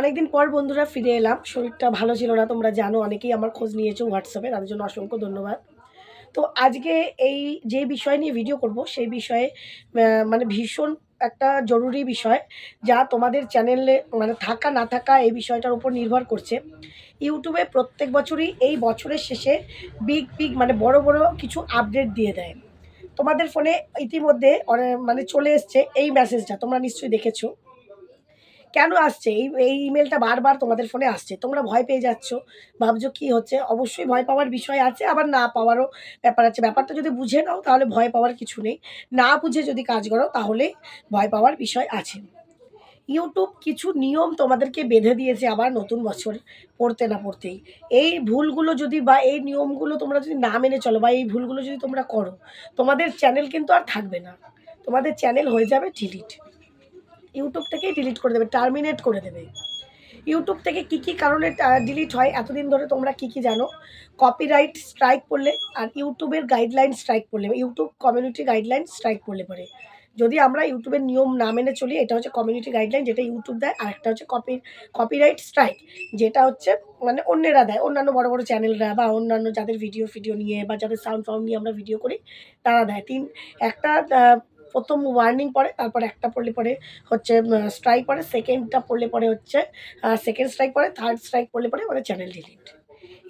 অনেকদিন পর বন্ধুরা ফিরে এলাম। শরীরটা ভালো ছিল না, তোমরা জানো, অনেকেই আমার খোঁজ নিয়েছো হোয়াটসঅ্যাপে তাদের জন্য অসংখ্য ধন্যবাদ। তো আজকে এই যে বিষয় নিয়ে ভিডিও করব, সেই বিষয়ে মানে ভীষণ একটা জরুরি বিষয় যা তোমাদের চ্যানেলে মানে থাকা, না থাকা এই বিষয়টার উপর নির্ভর করছে। ইউটিউবে প্রত্যেক বছরই এই বছরের শেষে বিগ বিগ মানে বড় বড় কিছু আপডেট দিয়ে দেয়। তোমাদের ফোনে ইতিমধ্যে মানে চলে এসছে এই মেসেজটা তোমরা নিশ্চয়ই দেখেছ। কেন আসছে? এই এই ইমেলটা বারবার তোমাদের ফোনে আসছে। তোমরা ভয় পেয়ে যাচ্ছ। ভাবছ কি হচ্ছে? অবশ্যই ভয় পাওয়ার বিষয় আছে, আবার না পাওয়ারও ব্যাপার আছে। ব্যাপারটা যদি বুঝে নাও, তাহলে ভয় পাওয়ার কিছু নেই। না বুঝে যদি কাজ করো, তাহলে ভয় পাওয়ার বিষয় আছে। ইউটিউব কিছু নিয়ম তোমাদেরকে বেঁধে দিয়েছে আবার নতুন বছর পড়তে না পড়তেই। এই ভুলগুলো যদি বা এই নিয়মগুলো তোমরা যদি না মেনে চলো বা এই ভুলগুলো যদি তোমরা করো, তোমাদের চ্যানেল কিন্তু আর থাকবে না। তোমাদের চ্যানেল হয়ে যাবে ডিলিট ইউটিউব থেকেই ডিলিট করে দেবে টার্মিনেট করে দেবে। ইউটিউব থেকে কী কী কারণে ডিলিট হয়, এতদিন ধরে তোমরা কী কী জানো? কপিরাইট স্ট্রাইক পড়লে আর ইউটিউবের গাইডলাইন স্ট্রাইক পড়লে ইউটিউব কমিউনিটি গাইডলাইন স্ট্রাইক পড়লে পরে। যদি আমরা ইউটিউবের নিয়ম না মেনে চলি, এটা হচ্ছে কমিউনিটি গাইডলাইন যেটা ইউটিউব দেয়, আর একটা হচ্ছে কপি কপিরাইট স্ট্রাইক যেটা হচ্ছে মানে অন্যেরা দেয়, অন্যান্য বড় বড় চ্যানেলরা বা অন্যান্য যাদের ভিডিও ফিডিও নিয়ে বা যাদের সাউন্ড ফাউন্ড নিয়ে আমরা ভিডিও করি, তারা দেয়। তিন, একটা প্রথম ওয়ার্নিং পড়ে তারপরে একটা পড়লে পরে হচ্ছে স্ট্রাইক পড়ে সেকেন্ডটা পড়লে পরে হচ্ছে সেকেন্ড স্ট্রাইক পড়ে থার্ড স্ট্রাইক পড়লে পরে আমাদের চ্যানেল ডিলিট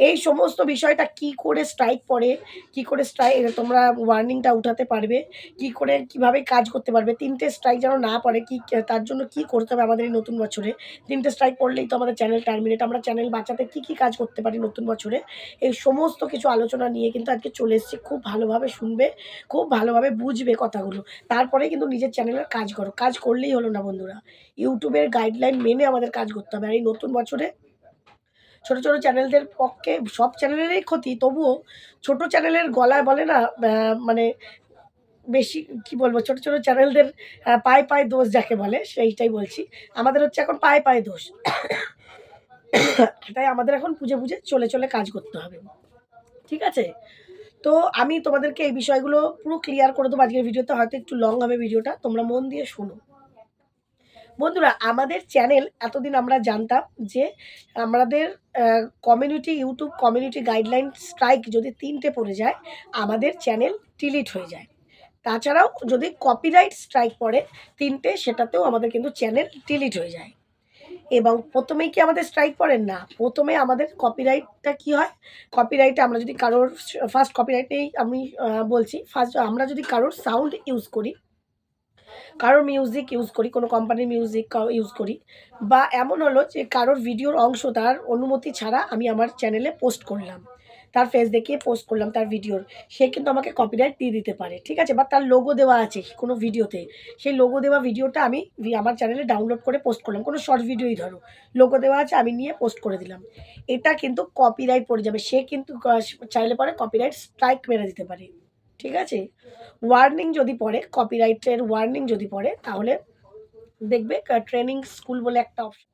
এই সমস্ত বিষয়টা কি করে স্ট্রাইক পড়ে, কি করে স্ট্রাইক তোমরা ওয়ার্নিংটা উঠাতে পারবে, কি করে, কীভাবে কাজ করতে পারবে, তিনটে স্ট্রাইক যেন না পড়ে, কি তার জন্য কি করতে হবে আমাদের এই নতুন বছরে? তিনটে স্ট্রাইক পড়লেই তো আমাদের চ্যানেল টার্মিনেট আমরা চ্যানেল বাঁচাতে কি কি কাজ করতে পারি নতুন বছরে? এই সমস্ত কিছু আলোচনা নিয়ে কিন্তু আজকে চলে এসেছি, খুব ভালোভাবে শুনবে, খুব ভালোভাবে বুঝবে কথাগুলো। তারপরে কিন্তু নিজের চ্যানেলের কাজ করো, কাজ করলেই হলো না বন্ধুরা। ইউটিউবের গাইডলাইন মেনে আমাদের কাজ করতে হবে, আর এই নতুন বছরে ছোট ছোট চ্যানেলদের পক্ষে সব চ্যানেলেরই ক্ষতি, তবুও ছোট চ্যানেলের গলায় বলে না মানে বেশি কি বলব, ছোট ছোট চ্যানেলদের পায়ে পায়ে দোষ যাকে বলে, সেইটাই বলছি। আমাদের হচ্ছে এখন পায়ে পায়ে দোষ। তাই আমাদের এখন বুঝে বুঝে চলে চলে কাজ করতে হবে। ঠিক আছে? তো আমি তোমাদেরকে এই বিষয়গুলো পুরো ক্লিয়ার করে দেবো। আজকের ভিডিওতে হয়তো একটু লং হবে ভিডিওটা। তোমরা মন দিয়ে শোনো। বন্ধুরা, আমাদের চ্যানেল এতদিন আমরা জানতাম যে আমাদের community YouTube community guideline strike যদি তিনটে পড়ে যায়, আমাদের চ্যানেল ডিলিট হয়ে যায়। তাছাড়াও যদি কপিরাইট স্ট্রাইক পড়ে তিনটে, সেটাতেও আমাদের কিন্তু চ্যানেল ডিলিট হয়ে যায়। এবং প্রথমেই কি আমাদের স্ট্রাইক পড়েন না? প্রথমে আমাদের কপিরাইটটা কি হয়? কপিরাইটে আমরা যদি কারোর ফার্স্ট কপিরাইটেই আমি বলছি ফার্স্ট আমরা যদি কারোর সাউন্ড ইউজ করি কারোর মিউজিক ইউজ করি, কোনো কোম্পানির মিউজিক ইউজ করি, বা এমন হলো যে কারোর ভিডিওর অংশ তার অনুমতি ছাড়া আমি আমার চ্যানেলে পোস্ট করলাম। তার ফেস দেখিয়ে পোস্ট করলাম তার ভিডিওর সে কিন্তু আমাকে কপিরাইট দিয়ে দিতে পারে, ঠিক আছে? বা তার লোগো দেওয়া আছে কোনো ভিডিওতে সেই লোগো দেওয়া ভিডিওটা আমি আমার চ্যানেলে ডাউনলোড করে পোস্ট করলাম। কোনো শর্ট ভিডিওই ধরো। লোগো দেওয়া আছে, আমি নিয়ে পোস্ট করে দিলাম। এটা কিন্তু কপিরাইট পড়ে যাবে। সে কিন্তু চাইলে পরে কপিরাইট স্ট্রাইক মেরে দিতে পারে। ঠিক আছে? ওয়ার্নিং যদি পড়ে কপিরাইটের ওয়ার্নিং যদি পড়ে, তাহলে দেখবে ট্রেনিং স্কুল বলে একটা অপশন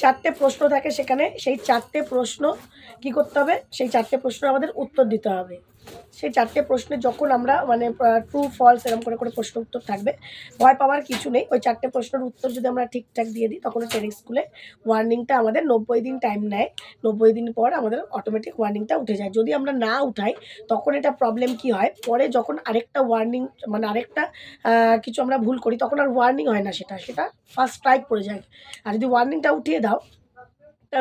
চারটে প্রশ্ন থাকে সেখানে, সেই চারটে প্রশ্ন কি করতে হবে? সেই চারটে প্রশ্ন আমাদের উত্তর দিতে হবে। সেই চারটে প্রশ্নে যখন আমরা মানে ট্রু ফলস এরকম করে করে প্রশ্ন উত্তর থাকবে, ভয় পাওয়ার কিছু নেই। ওই চারটে প্রশ্নের উত্তর যদি আমরা ঠিকঠাক দিয়ে দিই, তখন ট্রেনিং স্কুলে ওয়ার্নিংটা আমাদের নব্বই দিন টাইম নেয়। নব্বই দিন পর আমাদের অটোমেটিক ওয়ার্নিংটা উঠে যায়। যদি আমরা না উঠাই, তখন এটা প্রবলেম কি হয়? পরে যখন আরেকটা ওয়ার্নিং মানে আরেকটা কিছু আমরা ভুল করি, তখন আর ওয়ার্নিং হয় না সেটা। সেটা ফার্স্ট স্ট্রাইক পড়ে যায়। আর যদি ওয়ার্নিংটা উঠিয়ে দাও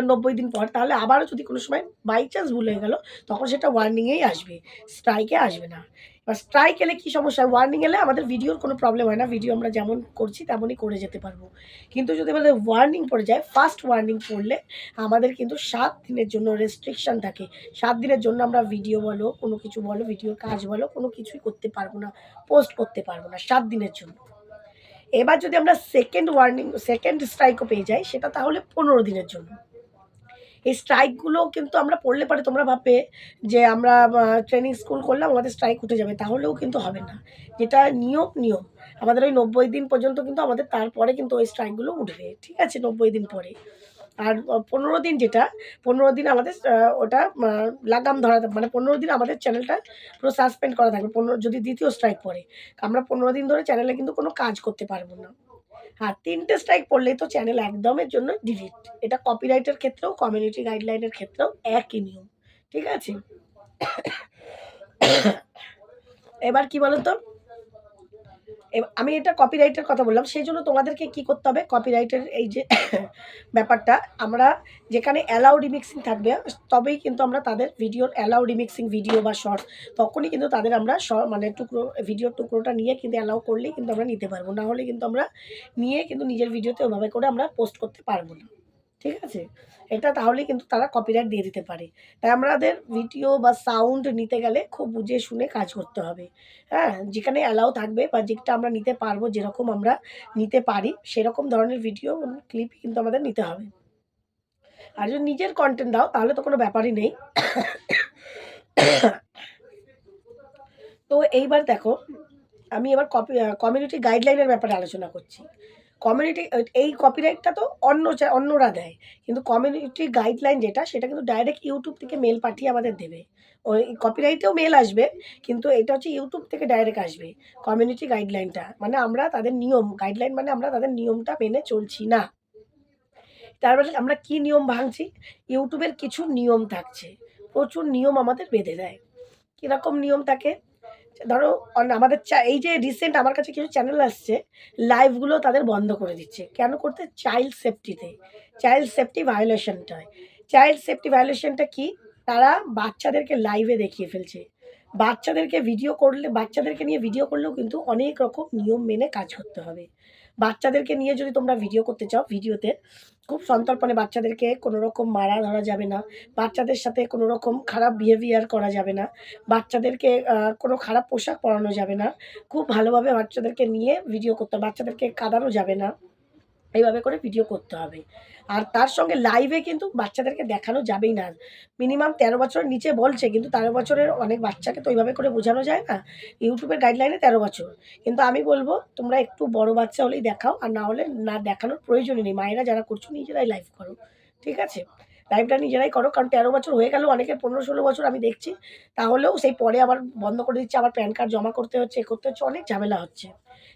নব্বই দিন পর, তাহলে আবারও যদি কোনো সময় বাই চান্স ভুল হয়ে গেল, তখন সেটা ওয়ার্নিংয়েই আসবে স্ট্রাইকে আসবে না। এবার স্ট্রাইক এলে কী সমস্যা? ওয়ার্নিং এলে আমাদের ভিডিওর কোনো প্রবলেম হয় না ভিডিও আমরা যেমন করছি তেমনই করে যেতে পারব। কিন্তু যদি আমাদের ওয়ার্নিং পড়ে যায় ফার্স্ট ওয়ার্নিং পড়লে আমাদের কিন্তু সাত দিনের জন্য রেস্ট্রিকশন থাকে। সাত দিনের জন্য আমরা ভিডিও বলো, কোনো কিছু বলো ভিডিওর কাজ বলো, কোনো কিছুই করতে পারব না পোস্ট করতে পারব না, সাত দিনের জন্য। এবার যদি আমরা সেকেন্ড ওয়ার্নিং সেকেন্ড স্ট্রাইকও পেয়ে যাই, সেটা তাহলে পনেরো দিনের জন্য। এই স্ট্রাইকগুলো কিন্তু আমরা পড়লে পরে তোমরা ভাববে যে আমরা ট্রেনিং স্কুল করলাম, আমাদের স্ট্রাইক উঠে যাবে। তাহলেও কিন্তু হবে না। যেটা নিয়ম নিয়ম। আমাদের ওই নব্বই দিন পর্যন্ত কিন্তু আমাদের তারপরে কিন্তু ওই স্ট্রাইকগুলো উঠবে। ঠিক আছে, নব্বই দিন পরে। আর পনেরো দিন যেটা, পনেরো দিন আমাদের ওটা লাগাম ধরা মানে পনেরো দিন আমাদের চ্যানেলটা পুরো সাসপেন্ড করা থাকবে। পনেরো, যদি দ্বিতীয় স্ট্রাইক পড়ে। আমরা পনেরো দিন ধরে চ্যানেলে কিন্তু কোনো কাজ করতে পারব না। আর তিনটে স্ট্রাইক পড়লেই তো চ্যানেল একদমের জন্য ডিলিট এটা কপিরাইটের ক্ষেত্রেও কমিউনিটি গাইডলাইনের ক্ষেত্রেও একই নিয়ম। ঠিক আছে? এবার কি বলতো? আমি এটা কপিরাইটের কথা বললাম সেই জন্য তোমাদেরকে কি করতে হবে? কপিরাইটের এই যে ব্যাপারটা, আমরা যেখানে অ্যালাউ রিমিক্সিং থাকবে, তবেই কিন্তু আমরা তাদের ভিডিওর অ্যালাউ রিমিক্সিং ভিডিও বা শর্ট তখনই কিন্তু তাদের আমরা মানে টুকরো ভিডিওর টুকরোটা নিয়ে কিন্তু অ্যালাউ করলেই কিন্তু আমরা নিতে পারব। না হলে কিন্তু আমরা নিয়ে কিন্তু নিজের ভিডিওতে ওভাবে করে আমরা পোস্ট করতে পারব না। ঠিক আছে? এটা তাহলে কিন্তু তারা কপিরাইট দিয়ে দিতে পারে। তাই আমাদের ভিডিও বা সাউন্ড নিতে গেলে খুব বুঝে শুনে কাজ করতে হবে। হ্যাঁ? যেখানে অ্যালাউ থাকবে বা যেটা আমরা নিতে পারব, যেরকম আমরা নিতে পারি, সেরকম ধরনের ভিডিও ক্লিপ কিন্তু আমাদের নিতে হবে। আর যদি নিজের কন্টেন্ট দাও, তাহলে তো কোনো ব্যাপারই নেই। তো এইবার দেখো, আমি এবার কপি কমিউনিটি গাইডলাইনের ব্যাপারে আলোচনা করছি। কমিউনিটি এই কপিরাইটটা তো অন্য অন্যরা দেয়। কিন্তু কমিউনিটি গাইডলাইন যেটা, সেটা কিন্তু ডাইরেক্ট ইউটিউব থেকে মেল পাঠিয়ে আমাদের দেবে। ওই কপিরাইটেও মেল আসবে, কিন্তু এটা হচ্ছে ইউটিউব থেকে ডাইরেক্ট আসবে কমিউনিটি গাইডলাইনটা মানে আমরা তাদের নিয়ম গাইডলাইন মানে আমরা তাদের নিয়মটা মেনে চলছি না। তারপরে আমরা কি নিয়ম ভাঙছি? ইউটিউবের কিছু নিয়ম থাকছে। প্রচুর নিয়ম আমাদের বেঁধে দেয়। কীরকম নিয়ম থাকে? ধরো আমাদের এই যে রিসেন্ট আমার কাছে কিছু চ্যানেল আসছে লাইভগুলো তাদের বন্ধ করে দিচ্ছে। কেন করতে? চাইল্ড সেফটিতে চাইল্ড সেফটি ভায়োলেশনটা হয়। চাইল্ড সেফটি ভায়োলেশনটা কি? তারা বাচ্চাদেরকে লাইভে দেখিয়ে ফেলছে। বাচ্চাদেরকে ভিডিও করলে বাচ্চাদেরকে নিয়ে ভিডিও করলেও কিন্তু অনেক রকম নিয়ম মেনে কাজ করতে হবে। বাচ্চাদেরকে নিয়ে যদি তোমরা ভিডিও করতে চাও ভিডিওতে খুব সন্তর্পণে বাচ্চাদেরকে কোনো রকম মারা ধরা যাবে না, বাচ্চাদের সাথে কোনো রকম খারাপ বিহেভিয়ার করা যাবে না, বাচ্চাদেরকে কোনো খারাপ পোশাক পরানো যাবে না, খুব ভালোভাবে বাচ্চাদেরকে নিয়ে ভিডিও করতে বাচ্চাদেরকে কাঁদানো যাবে না। এইভাবে করে ভিডিও করতে হবে। আর তার সঙ্গে লাইভে কিন্তু বাচ্চাদেরকে দেখানো যাবেই না। মিনিমাম তেরো বছরের নিচে বলছে, কিন্তু তেরো বছরের অনেক বাচ্চাকে তো ওইভাবে করে বোঝানো যায় না? ইউটিউবের গাইডলাইনে তেরো বছর। কিন্তু আমি বলব, তোমরা একটু বড় বাচ্চা হলেই দেখাও, আর না হলে না দেখানোর প্রয়োজনই নেই। মায়েরা যারা করছ, নিজেরাই লাইভ করো, ঠিক আছে? লাইভটা নিজেরাই করো, কারণ তেরো বছর হয়ে গেলেও অনেকের পনেরো, ষোলো বছর আমি দেখছি। তাহলেও সেই পরে আবার বন্ধ করে দিচ্ছে, আবার প্যান কার্ড জমা করতে হচ্ছে, এ করতে হচ্ছে, অনেক ঝামেলা হচ্ছে।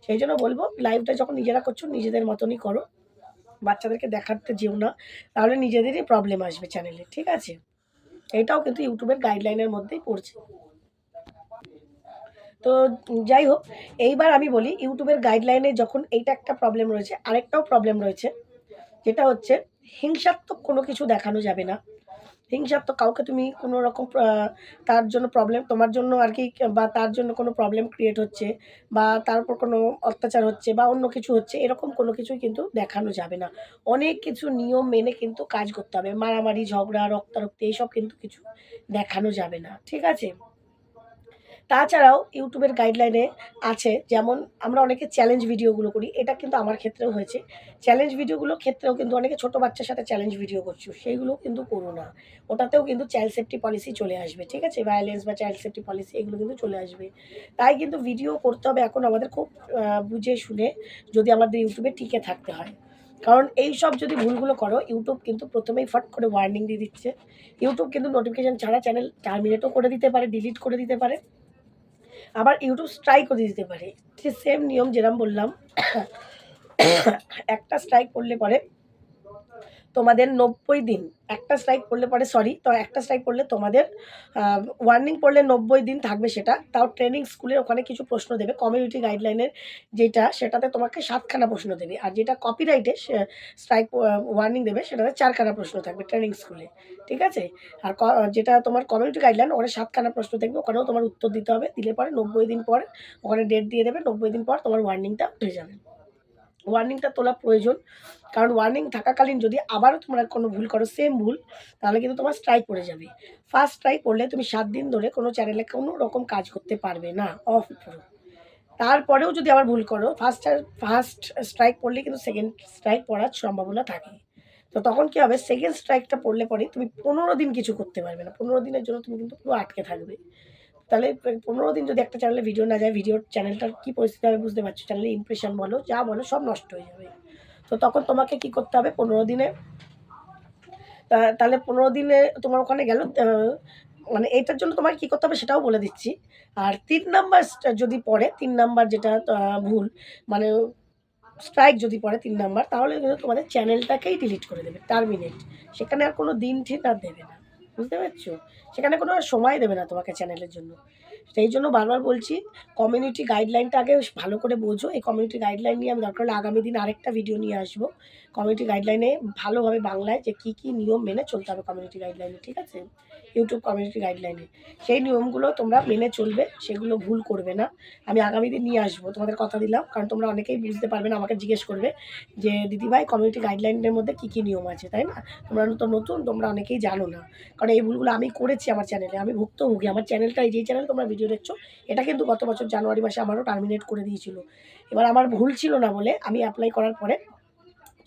সেই জন্য বলব লাইভটা যখন নিজেরা করছ, নিজেদের মতনই করো। বাচ্চাদেরকে দেখাতে যেও না, তাহলে নিজেদেরই প্রবলেম আসবে চ্যানেলে ঠিক আছে? এটাও কিন্তু ইউটিউবের গাইডলাইনের মধ্যেই পড়ছে। তো যাই হোক, এইবার আমি বলি, ইউটিউবের গাইডলাইনে যখন এইটা একটা প্রবলেম রয়েছে, আরেকটাও প্রবলেম রয়েছে, যেটা হচ্ছে হিংসাত্মক কোনো কিছু দেখানো যাবে না। হিংসাত্মক কাউকে তুমি কোনো রকম তার জন্য প্রবলেম তোমার জন্য আর কি, বা তার জন্য কোনো প্রবলেম ক্রিয়েট হচ্ছে, বা তার উপর কোনো অত্যাচার হচ্ছে, বা অন্য কিছু হচ্ছে, এরকম কোনো কিছুই কিন্তু দেখানো যাবে না। অনেক কিছু নিয়ম মেনে কিন্তু কাজ করতে হবে। মারামারি, ঝগড়া, রক্তারক্তি, এইসব কিন্তু কিছু দেখানো যাবে না। ঠিক আছে? তাছাড়াও ইউটিউবের গাইডলাইনে আছে, যেমন আমরা অনেকে চ্যালেঞ্জ ভিডিওগুলো করি, এটা কিন্তু আমার ক্ষেত্রেও হয়েছে। চ্যালেঞ্জ ভিডিওগুলোর ক্ষেত্রেও কিন্তু অনেকে ছোটো বাচ্চার সাথে চ্যালেঞ্জ ভিডিও করছ সেইগুলো কিন্তু করো না। ওটাতেও কিন্তু চাইল্ড সেফটি পলিসি চলে আসবে, ঠিক আছে? ভায়োলেন্স বা চাইল্ড সেফটি পলিসি এগুলো কিন্তু চলে আসবে। তাই কিন্তু ভিডিও করতে হবে এখন আমাদের খুব বুঝে শুনে যদি আমাদের ইউটিউবে টিকে থাকতে হয়। কারণ এই সব যদি ভুলগুলো করো, ইউটিউব কিন্তু প্রথমেই ফট করে ওয়ার্নিং দিয়ে দিচ্ছে। ইউটিউব কিন্তু নোটিফিকেশান ছাড়া চ্যানেল টার্মিনেটও করে দিতে পারে ডিলিট করে দিতে পারে। আবার ইউটিউব স্ট্রাইক করে দিতে পারে। সেম নিয়ম যেরকম বললাম একটা স্ট্রাইক করলে পরে তোমাদের নব্বই দিন। একটা স্ট্রাইক পড়লে পরে সরি তো একটা স্ট্রাইক পড়লে তোমাদের ওয়ার্নিং পড়লে নব্বই দিন থাকবে সেটা। তাও ট্রেনিং স্কুলের ওখানে কিছু প্রশ্ন দেবে। কমিউনিটি গাইডলাইনের যেটা, সেটাতে তোমাকে সাতখানা প্রশ্ন দেবে। আর যেটা কপিরাইটে স্ট্রাইক ওয়ার্নিং দেবে, সেটাতে চারখানা প্রশ্ন থাকবে ট্রেনিং স্কুলে ঠিক আছে? আর যেটা তোমার কমিউনিটি গাইডলাইন ওখানে সাতখানা প্রশ্ন থাকবে ওখানেও তোমার উত্তর দিতে হবে। দিলে পরে নব্বই দিন পর, ওখানে ডেট দিয়ে দেবে। নব্বই দিন পর তোমার ওয়ার্নিংটা উঠে যাবে। ওয়ার্নিংটা তোলা প্রয়োজন। কারণ ওয়ার্নিং থাকাকালীন যদি আবারও তোমরা কোনো ভুল করো সেম ভুল, তাহলে কিন্তু তোমার স্ট্রাইক পড়ে যাবে। ফার্স্ট স্ট্রাইক পড়লে তুমি সাত দিন ধরে কোনো চ্যানেলে কোনো রকম কাজ করতে পারবে না অফ পুরো তারপরেও যদি আবার ভুল করো ফার্স্ট ফার্স্ট স্ট্রাইক পড়লে কিন্তু সেকেন্ড স্ট্রাইক পড়ার সম্ভাবনা থাকে। তো তখন কী হবে? সেকেন্ড স্ট্রাইকটা পড়লে পরে তুমি পনেরো দিন কিছু করতে পারবে না। পনেরো দিনের জন্য তুমি কিন্তু পুরো আটকে থাকবে। তাহলে পনেরো দিন যদি একটা চ্যানেলে ভিডিও না যায় ভিডিওর চ্যানেলটার কী পরিস্থিতি হবে বুঝতে পারছ? চ্যানেলের ইমপ্রেশন বলো, যা বলো, সব নষ্ট হয়ে যাবে। তো তখন তোমাকে কি করতে হবে? পনেরো দিনে তাহলে পনেরো দিনে তোমার ওখানে গেল মানে এইটার জন্য তোমার কি করতে হবে সেটাও বলে দিচ্ছি। আর তিন নাম্বার যদি পড়ে, তিন নাম্বার যেটা ভুল মানে স্ট্রাইক যদি পড়ে তিন নাম্বার তাহলে কিন্তু তোমাদের চ্যানেলটাকেই ডিলিট করে দেবে টার্মিনেট সেখানে আর কোনো দিন ঠিক আর দেবে না। বুঝতে পারছ? সেখানে কোনো সময় দেবে না তোমাকে চ্যানেলের জন্য। সেই জন্য বারবার বলছি কমিউনিটি গাইডলাইনটা আগে ভালো করে বোঝো। এই কমিউনিটি গাইডলাইন নিয়ে আমি দরকার হলে আগামী দিন আরেকটা ভিডিও নিয়ে আসব। কমিউনিটি গাইডলাইনে ভালোভাবে বাংলায় যে কী কী নিয়ম মেনে চলতে হবে কমিউনিটি গাইডলাইনে ঠিক আছে? ইউটিউব কমিউনিটি গাইডলাইনে সেই নিয়মগুলো তোমরা মেনে চলবে, সেগুলো ভুল করবে না। আমি আগামী দিন নিয়ে আসব, তোমাদের কথা দিলাম, কারণ তোমরা অনেকেই বুঝতে পারবে না, আমাকে জিজ্ঞেস করবে যে, দিদিভাই কমিউনিটি গাইডলাইনের মধ্যে কী কী নিয়ম আছে? তাই না? তোমরা তো নতুন, তোমরা অনেকেই জানো না। কারণ এই ভুলগুলো আমি করেছি আমার চ্যানেলে আমি ভুক্তভোগী। আমার চ্যানেলটা এই যেই চ্যানেল তোমরা ভিডিও দেখছ, এটা কিন্তু গত বছর জানুয়ারি মাসে আমারও টার্মিনেট করে দিয়েছিল। এবার আমার ভুল ছিল না বলে আমি অ্যাপ্লাই করার পরে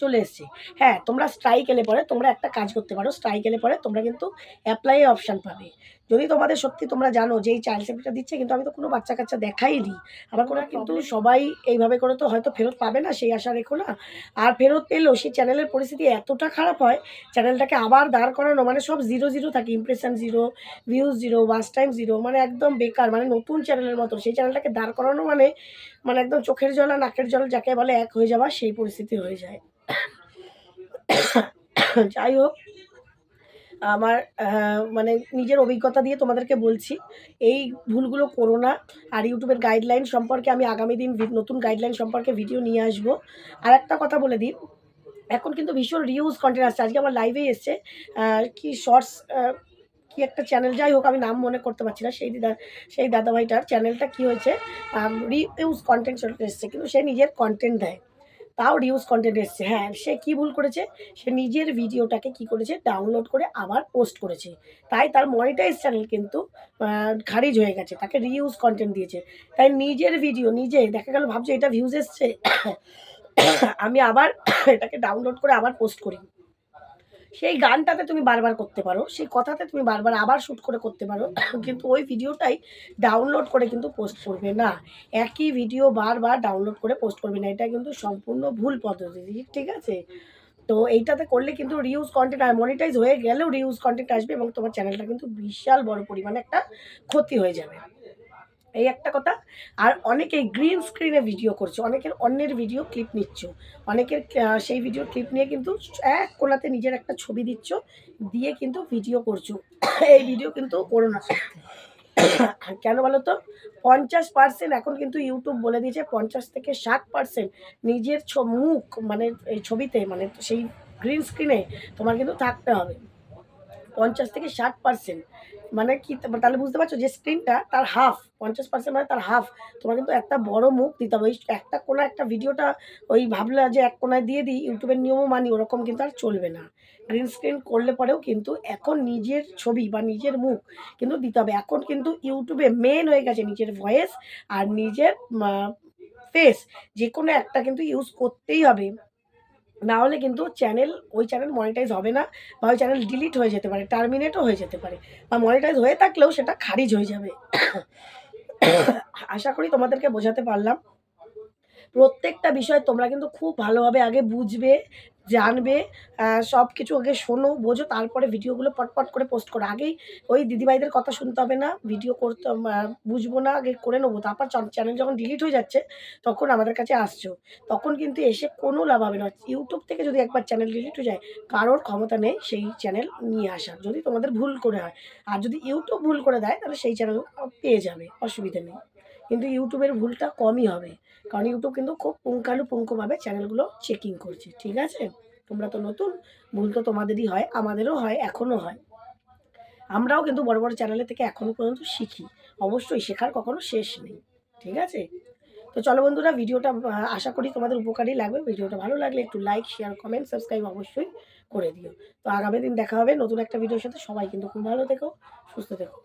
চলে এসেছি। হ্যাঁ তোমরা স্ট্রাইক এলে পরে তোমরা একটা কাজ করতে পারো। স্ট্রাইক এলে পরে তোমরা কিন্তু অ্যাপ্লাই অপশান পাবে। যদি তোমাদের সত্যি তোমরা জানো যে এই চাইল্ড সেফটিটা দিচ্ছে কিন্তু আমি তো কোনো বাচ্চা কাচ্চা দেখাই দিই আমার কোনো কিন্তু সবাই এইভাবে করে তো হয়তো ফেরত পাবে না সেই আশা রেখো না। আর ফেরত পেলেও সেই চ্যানেলের পরিস্থিতি এতটা খারাপ হয় চ্যানেলটাকে আবার দাঁড় করানো মানে সব জিরো জিরো থাকে impression zero views zero watch time zero মানে একদম বেকার মানে নতুন চ্যানেলের মতো। সেই চ্যানেলটাকে দাঁড় করানো মানে মানে একদম চোখের জল আর নাকের জল যাকে বলে এক হয়ে যাওয়া সেই পরিস্থিতি হয়ে যায়। যাই হোক, আমার মানে নিজের অভিজ্ঞতা দিয়ে তোমাদেরকে বলছি, এই ভুলগুলো করো না। আর ইউটিউবের গাইডলাইন সম্পর্কে আমি আগামী দিন নতুন গাইডলাইন সম্পর্কে ভিডিও নিয়ে আসব। আর একটা কথা বলে দিই, এখন কিন্তু ভীষণ রিউজ কন্টেন্ট আসছে। আজকে আমার লাইভেই এসছে কি শর্টস কি একটা চ্যানেল যাই হোক, আমি নাম মনে করতে পারছি না। সেই দিদা, সেই দাদাভাইটার চ্যানেলটা কি হয়েছে? রিউজ কন্টেন্ট চলে এসছে, কিন্তু সে নিজের কন্টেন্ট দেয়। তাও রিউজ কন্টেন্ট এসছে। হ্যাঁ সে কি ভুল করেছে? সে নিজের ভিডিওটাকে কি করেছে? ডাউনলোড করে আবার পোস্ট করেছে। তাই তার মনিটাইজ চ্যানেল কিন্তু খারিজ হয়ে গেছে। তাকে রিউজ কন্টেন্ট দিয়েছে। তাই নিজের ভিডিও নিজে, দেখা গেল ভাবছে এটা ভিউজ এসছে। আমি আবার এটাকে ডাউনলোড করে আবার পোস্ট করি। সেই গানটাতে তুমি বারবার করতে পারো, সেই কথাতে তুমি বারবার আবার শ্যুট করে করতে পারো, কিন্তু ওই ভিডিওটাই ডাউনলোড করে কিন্তু পোস্ট করবে না। একই ভিডিও বারবার ডাউনলোড করে পোস্ট করবে না, এটা কিন্তু সম্পূর্ণ ভুল পদ্ধতি, ঠিক আছে? তো এইটাতে করলে কিন্তু রিউজ কন্টেন্ট আর মনিটাইজ হয়ে গেলেও রিউজ কন্টেন্ট আসবে এবং তোমার চ্যানেলটা কিন্তু বিশাল বড় পরিমাণে একটা ক্ষতি হয়ে যাবে। এই একটা কথা। আর অনেকেই গ্রিন স্ক্রিনে ভিডিও করছে। অনেকের অন্যের ভিডিও ক্লিপ নিচ্ছ। অনেকের সেই ভিডিও ক্লিপ নিয়ে কিন্তু এক কোনাতে নিজের একটা ছবি দিচ্ছ, দিয়ে কিন্তু ভিডিও করছ। এই ভিডিও কিন্তু করো না। কেন বলো তো? পঞ্চাশ পার্সেন্ট এখন কিন্তু ইউটিউব বলে দিয়েছে, পঞ্চাশ থেকে ষাট পার্সেন্ট নিজের মুখ মানে এই ছবিতে মানে সেই গ্রিন স্ক্রিনে তোমার কিন্তু থাকতে হবে। পঞ্চাশ থেকে ষাট পার্সেন্ট মানে কি তাহলে বুঝতে পারছ যে স্ক্রিনটা তার হাফ পঞ্চাশ পার্সেন্ট মানে তার হাফ তোমার কিন্তু একটা বড় মুখ দিতে হবে। ওই একটা কোনো একটা ভিডিওটা ওই ভাবলা যে এক কোনায় দিয়ে দিই, ইউটিউবের নিয়মও মানি, ওরকম কিন্তু আর চলবে না। গ্রিন স্ক্রিন করলে পরেও কিন্তু এখন নিজের ছবি বা নিজের মুখ কিন্তু দিতে হবে। এখন কিন্তু ইউটিউবে মেন হয়ে গেছে নিজের ভয়েস আর নিজের ফেস যে কোনো একটা কিন্তু ইউজ করতেই হবে। না হলে কিন্তু চ্যানেল ওই চ্যানেল মনিটাইজ হবে না বা ওই চ্যানেল ডিলিট হয়ে যেতে পারে টার্মিনেটও হয়ে যেতে পারে। বা মনিটাইজ হয়ে থাকলেও সেটা খারিজ হয়ে যাবে। আশা করি তোমাদেরকে বোঝাতে পারলাম। প্রত্যেকটা বিষয় তোমরা কিন্তু খুব ভালোভাবে আগে বুঝবে জানবে সব কিছু আগে শোনো, বোঝো, তারপরে ভিডিওগুলো পটপট করে পোস্ট করো। আগেই ওই দিদিভাইদের কথা শুনতে হবে না ভিডিও করতে বুঝব না, আগে করে নেব। তারপর চ্যানেল যখন ডিলিট হয়ে যাচ্ছে, তখন আমাদের কাছে আসছো। তখন কিন্তু এসে কোনো লাভ হবে না। ইউটিউব থেকে যদি একবার চ্যানেল ডিলিট হয়ে যায়, কারোর ক্ষমতা নেই সেই চ্যানেল নিয়ে আসার। যদি তোমাদের ভুল করে হয়। আর যদি ইউটিউব ভুল করে দেয়, তাহলে সেই চ্যানেল পেয়ে যাবে, অসুবিধা নেই। কিন্তু ইউটিউবের ভুলটা কমই হবে। কারণ ইউটিউব কিন্তু খুব পুঙ্খানুপুঙ্খভাবে চ্যানেলগুলো চেকিং করছে, ঠিক আছে? তোমরা তো নতুন, ভুল তো তোমাদেরই হয়, আমাদেরও হয়, এখনও হয়। আমরাও কিন্তু বড় বড় চ্যানেলের থেকে এখনও পর্যন্ত শিখি, অবশ্যই শেখার কখনো শেষ নেই, ঠিক আছে? তো চলো বন্ধুরা, ভিডিওটা আশা করি তোমাদের উপকারই লাগবে, ভিডিওটা ভালো লাগলে একটু লাইক শেয়ার কমেন্ট সাবস্ক্রাইব অবশ্যই করে দিও। তো আগামী দিন দেখা হবে নতুন একটা ভিডিওর সাথে, সবাই কিন্তু খুব ভালো থেকো, সুস্থ থেকো।